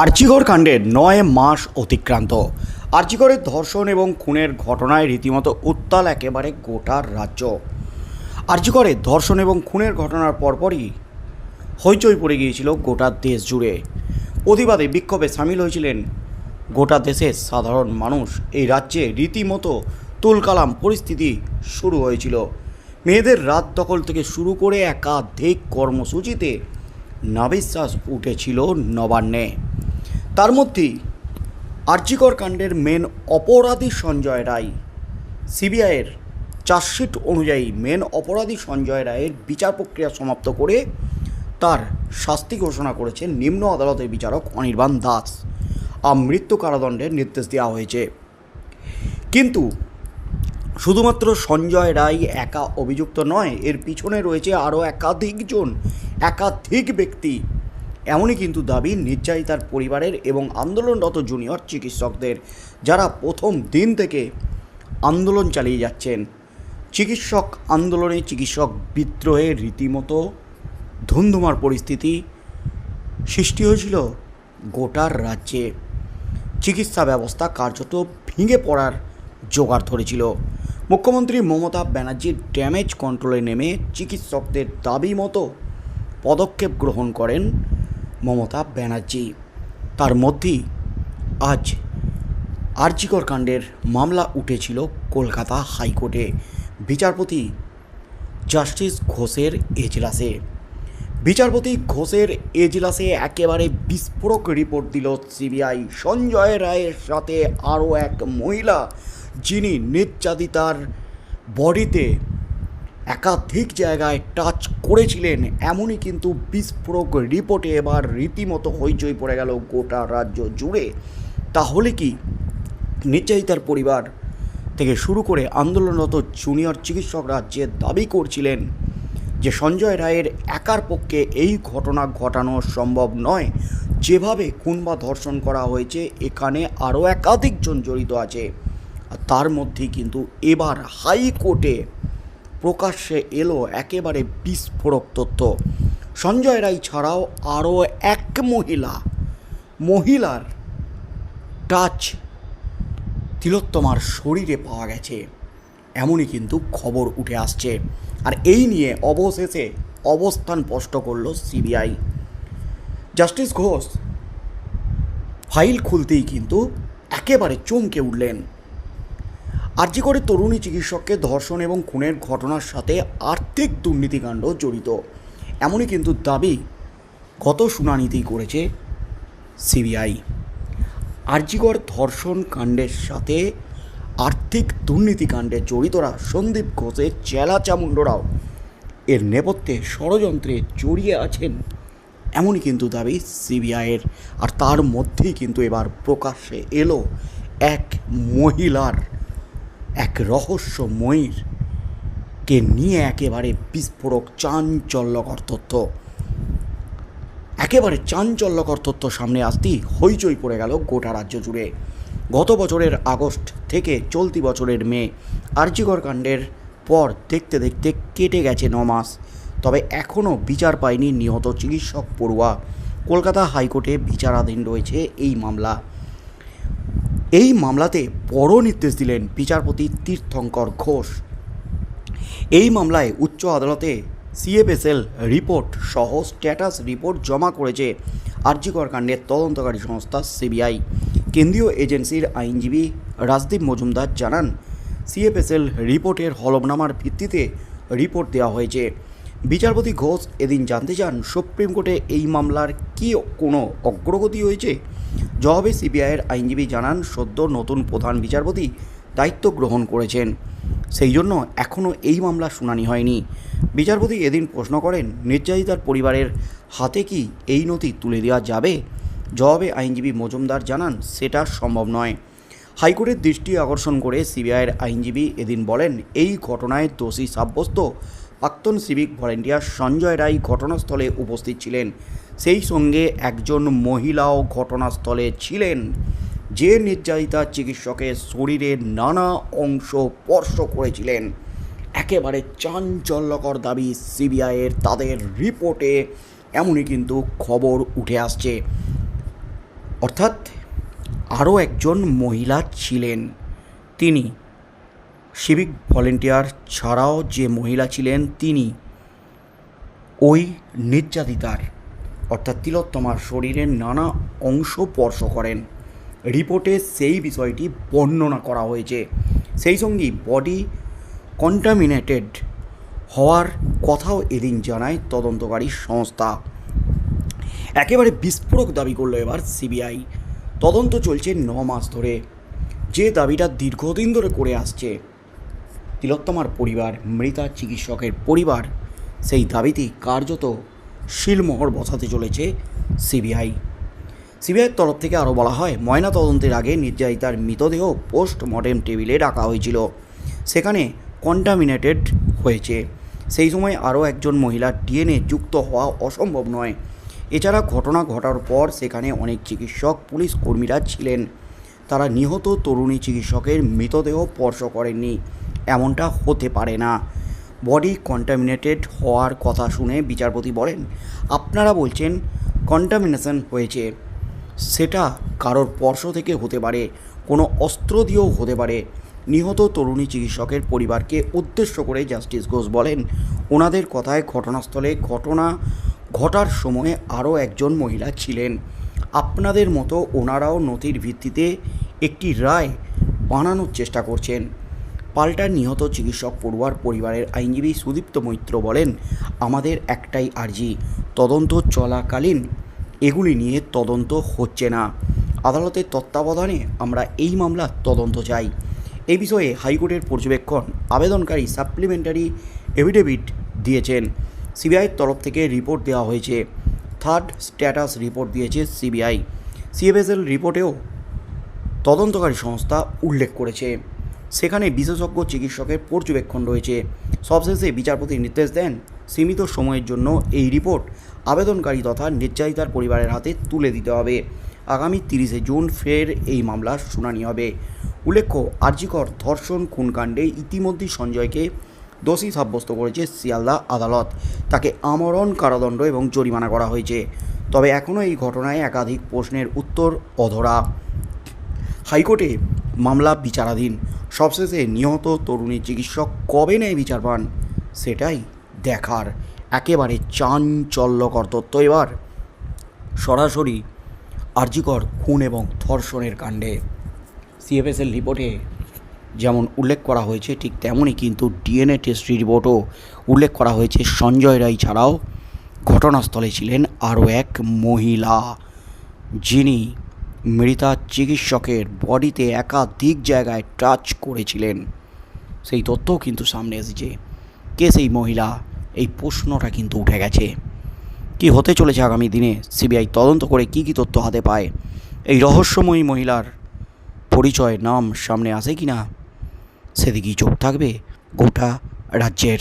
আর্চিগড় কাণ্ডের নয় মাস অতিক্রান্ত। আর্চিগড়ের ধর্ষণ এবং খুনের ঘটনায় রীতিমতো উত্তাল একেবারে গোটা রাজ্য। আর্চিগড়ে ধর্ষণ এবং খুনের ঘটনার পরপরই হইচই পড়ে গিয়েছিল গোটা দেশ জুড়ে। প্রতিবাদে বিক্ষোভে সামিল হয়েছিলেন গোটা দেশের সাধারণ মানুষ। এই রাজ্যে রীতিমতো তুলকালাম পরিস্থিতি শুরু হয়েছিল। মেয়েদের রাত দখল থেকে শুরু করে একাধিক কর্মসূচিতে নাবিশ্বাস উঠেছিল নবান্নে। তার মধ্যেই আর্যিকর কাণ্ডের মেন অপরাধী সঞ্জয় রায়, সিবিআইয়ের চার্জশিট অনুযায়ী মেন অপরাধী সঞ্জয় রায়ের বিচার প্রক্রিয়া সমাপ্ত করে তার শাস্তি ঘোষণা করেছেন নিম্ন আদালতের বিচারক অনির্বাণ দাস। আর মৃত্যু কারাদণ্ডের নির্দেশ দেওয়া হয়েছে। কিন্তু শুধুমাত্র সঞ্জয় রায় একা অভিযুক্ত নয়, এর পিছনে রয়েছে আরও একাধিকজন, একাধিক ব্যক্তি। এমনই কিন্তু দাবি নির্যাতিতার পরিবারের এবং আন্দোলনরত জুনিয়র চিকিৎসকদের, যারা প্রথম দিন থেকে আন্দোলন চালিয়ে যাচ্ছেন। চিকিৎসক আন্দোলনে চিকিৎসক বিদ্রোহে রীতিমতো ধুমধুমার পরিস্থিতি সৃষ্টি হয়েছিল গোটার রাজ্যে। চিকিৎসা ব্যবস্থা কার্যত ভেঙে পড়ার জোগাড় ধরেছিল। মুখ্যমন্ত্রী মমতা ব্যানার্জির ড্যামেজ কন্ট্রোলে নেমে চিকিৎসকদের দাবি মতো পদক্ষেপ গ্রহণ করেন মমতা ব্যানার্জি। তার মধ্যেই আজ আরজিকর কাণ্ডের মামলা উঠেছিল কলকাতা হাইকোর্টে। বিচারপতি জাস্টিস ঘোষের এজলাসে। বিচারপতি ঘোষের এজলাসে একেবারে বিস্ফোরক রিপোর্ট দিল সিবিআই। সঞ্জয় রায়ের সাথে আরও এক মহিলা, যিনি নির্যাতিতার বডিতে একাধিক জায়গায় টাচ করেছিলেন, এমনই কিন্তু বিস্ফোরক রিপোর্টে এবার রীতিমতো হইচই পড়ে গেল গোটা রাজ্য জুড়ে। তাহলে কি নির্যাতিতার পরিবার থেকে শুরু করে আন্দোলনরত জুনিয়র চিকিৎসকরা যে দাবি করছিলেন যে সঞ্জয় রায়ের একার পক্ষে এই ঘটনা ঘটানো সম্ভব নয়, যেভাবে খুন বা ধর্ষণ করা হয়েছে, এখানে আরও একাধিকজন জড়িত আছে তার মধ্যেই কিন্তু এবার হাইকোর্টে প্রকাশ্যে এলো একেবারে বিস্ফোরক তথ্য। সঞ্জয় রায় ছাড়াও আরও এক মহিলা, মহিলার টাচ তিলোত্তমার শরীরে পাওয়া গেছে। এমনই কিন্তু খবর উঠে আসছে। আর এই নিয়ে অবশেষে অবস্থান স্পষ্ট করল সিবিআই। জাস্টিস ঘোষ, ফাইল খুলতেই কিন্তু একেবারে চমকে উঠলেন। আর্জি করে তরুণী চিকিৎসককে ধর্ষণ এবং খুনের ঘটনার সাথে আর্থিক দুর্নীতিকাণ্ড জড়িত। এমনই কিন্তু দাবি গত শুনানিতেই করেছে সিবিআই। আরজিগড় ধর্ষণ কাণ্ডের সাথে আর্থিক দুর্নীতিকাণ্ডে জড়িতরা সন্দীপ ঘোষের চেলা চামুণ্ডরাও এর নেপথ্যে ষড়যন্ত্রে জড়িয়ে আছেন। এমনই কিন্তু দাবি সিবিআইয়ের। আর তার মধ্যেই কিন্তু এবার প্রকাশ্যে এলো এক মহিলার। এক রহস্যময়ীর কে নিয়ে একেবারে বিস্ফোরক চাঞ্চল্যকর তথ্য। একেবারে চাঞ্চল্যকর তথ্য সামনে আসতেই হইচই পড়ে গেল গোটা রাজ্য জুড়ে। গত বছরের আগস্ট থেকে চলতি বছরের মে আর্যিকর কাণ্ডের পর দেখতে দেখতে কেটে গেছে ন মাস। তবে এখনও বিচার পায়নি নিহত চিকিৎসক পড়ুয়া। কলকাতা হাইকোর্টে বিচারাধীন রয়েছে এই মামলা। এই মামলাতে বড় নির্দেশ দিলেন বিচারপতি তীর্থঙ্কর ঘোষ। এই মামলায় উচ্চ আদালতে সিএফএসএল রিপোর্ট সহ স্ট্যাটাস রিপোর্ট জমা করেছে আর্যিকর কাণ্ডের তদন্তকারী সংস্থা সিবিআই। কেন্দ্রীয় এজেন্সির আইনজীবী রাজদীপ মজুমদার জানান, সিএফএসএল রিপোর্টের হলফনামার ভিত্তিতে রিপোর্ট দেওয়া হয়েছে। বিচারপতি ঘোষ এদিন জানতে চান, সুপ্রিম কোর্টে এই মামলার কি কোনো অগ্রগতি হয়েছে? জবাবে সিবিআইয়ের আইনজীবী জানান, সদ্য নতুন প্রধান বিচারপতি দায়িত্ব গ্রহণ করেছেন। সেই জন্য এখনও এই মামলা শুনানি হয়নি। বিচারপতি এদিন প্রশ্ন করেন, নির্যাতিতার পরিবারের হাতে কি এই নথি তুলে দেওয়া যাবে? জবাবে আইনজীবী মজুমদার জানান, সেটা সম্ভব নয়। হাইকোর্টের দৃষ্টি আকর্ষণ করে সিবিআইয়ের আইনজীবী এদিন বলেন, এই ঘটনায় দোষী সাব্যস্ত প্রাক্তন সিভিক ভলেন্টিয়ার সঞ্জয় রায় ঘটনাস্থলে উপস্থিত ছিলেন। সেই সঙ্গে একজন মহিলাও ঘটনাস্থলে ছিলেন। যে নির্যাতিতা চিকিৎসকের শরীরের নানা অংশ স্পর্শ করেছিলেন। একেবারে চাঞ্চল্যকর দাবি সিবিআইয়ের তাদের রিপোর্টে, এমনই কিন্তু খবর উঠে আসছে। অর্থাৎ আরও একজন মহিলা ছিলেন। তিনি সিভিক ভলেন্টিয়ার ছাড়াও যে মহিলা ছিলেন, তিনি ওই নির্যাতিতার অর্থাৎ তিলোত্তমার শরীরের নানা অংশ স্পর্শ করেন। রিপোর্টে সেই বিষয়টি বর্ণনা করা হয়েছে। সেই সঙ্গেই বডি কন্টামিনেটেড হওয়ার কথাও এদিন জানায় তদন্তকারী সংস্থা। একেবারে বিস্ফোরক দাবি করল এবার সিবিআই। তদন্ত চলছে ন মাস ধরে। যে দাবিটা দীর্ঘদিন ধরে করে আসছে। তিলোত্তমার পরিবার, মৃতা চিকিৎসকের পরিবার, সেই দাবিতেই কার্যত শিলমোহর বসাতে চলেছে সিবিআই। সিবিআইয়ের তরফ থেকে আরও বলা হয়, ময়না তদন্তের আগে নির্যাতিতার মৃতদেহ পোস্ট মর্টেম টেবিলে রাখা হয়েছিল। সেখানে কন্টামিনেটেড হয়েছে। সেই সময় আরও একজন মহিলার ডিএনএ যুক্ত হওয়া অসম্ভব নয়। এছাড়া ঘটনা ঘটার পর সেখানে অনেক চিকিৎসক, পুলিশ কর্মীরা ছিলেন। তারা নিহত তরুণী চিকিৎসকের মৃতদেহ স্পর্শ করেননি। এমনটা হতে পারে না। বডি কন্টামিনেটেড হওয়ার কথা শুনে বিচারপতি বলেন, আপনারা বলছেন কন্টামিনেশন হয়েছে। সেটা কারোর স্পর্শ থেকে হতে পারে, কোনো অস্ত্র দিয়েও হতে পারে। নিহত তরুণী চিকিৎসকের পরিবারকে উদ্দেশ্য করে জাস্টিস ঘোষ বলেন, ওনাদের কথায় ঘটনাস্থলে ঘটনা ঘটার সময় আরও একজন মহিলা ছিলেন। আপনাদের মতো ওনারাও নথির ভিত্তিতে একটি রায় বানানোর চেষ্টা করছেন। পাল্টা নিহত চিকিৎসক পড়ুয়ার পরিবারের আইনজীবী সুদীপ্ত মৈত্র বলেন, আমাদের একটাই আর্জি, তদন্ত চলাকালীন। এগুলি নিয়ে তদন্ত হচ্ছে না। আদালতের তত্ত্বাবধানে আমরা এই মামলার তদন্ত চাই। এ বিষয়ে হাইকোর্টের পর্যবেক্ষণ আবেদনকারী সাপ্লিমেন্টারি এভিডেভিট দিয়েছেন। সিবিআইয়ের তরফ থেকে রিপোর্ট দেওয়া হয়েছে। থার্ড স্ট্যাটাস রিপোর্ট দিয়েছে সিবিআই। সিএফএসএল রিপোর্টেও তদন্তকারী সংস্থা উল্লেখ করেছে। সেখানে বিশেষজ্ঞ চিকিৎসকের পর্যবেক্ষণ রয়েছে। সবশেষে বিচারপতি নির্দেশ দেন, সীমিত সময়ের জন্য এই রিপোর্ট আবেদনকারী তথা নির্যাতিতার পরিবারের হাতে তুলে দিতে হবে। আগামী তিরিশে জুন ফের এই মামলার শুনানি হবে। উল্লেখ্য, আর্জিকর ধর্ষণ খুনকাণ্ডে ইতিমধ্যেই সঞ্জয়কে দোষী সাব্যস্ত করেছে শিয়ালদা আদালত। তাকে আমরণ কারাদণ্ড এবং জরিমানা করা হয়েছে। তবে এখনও এই ঘটনায় একাধিক প্রশ্নের উত্তর অধরা। হাইকোর্টে মামলা বিচারাধীন। সবশেষে নিহত তরুণী চিকিৎসক কবে নেয় বিচার পান, সেটাই দেখার একেবারে চাঞ্চল্যকর তথ্য এবার। সরাসরি আর্জিকর খুন এবং ধর্ষণের কাণ্ডে। সিএফএসএল রিপোর্টে যেমন উল্লেখ করা হয়েছে, ঠিক তেমনই কিন্তু ডিএনএ টেস্ট রিপোর্টও উল্লেখ করা হয়েছে। সঞ্জয় রায় ছাড়াও ঘটনাস্থলে ছিলেন আরও এক মহিলা, যিনি মৃতা চিকিৎসকের বডিতে একাধিক জায়গায় টাচ করেছিলেন। সেই তথ্যও কিন্তু সামনে এসেছে। কে সেই মহিলা? এই প্রশ্নটা কিন্তু উঠে গেছে। কি হতে চলেছে আগামী দিনে? সিবিআই তদন্ত করে কি কি তথ্য হাতে পায়? এই রহস্যময়ী মহিলার পরিচয় নাম সামনে আসে কি না সেদিকেই চোখ থাকবে গোটা রাজ্যের।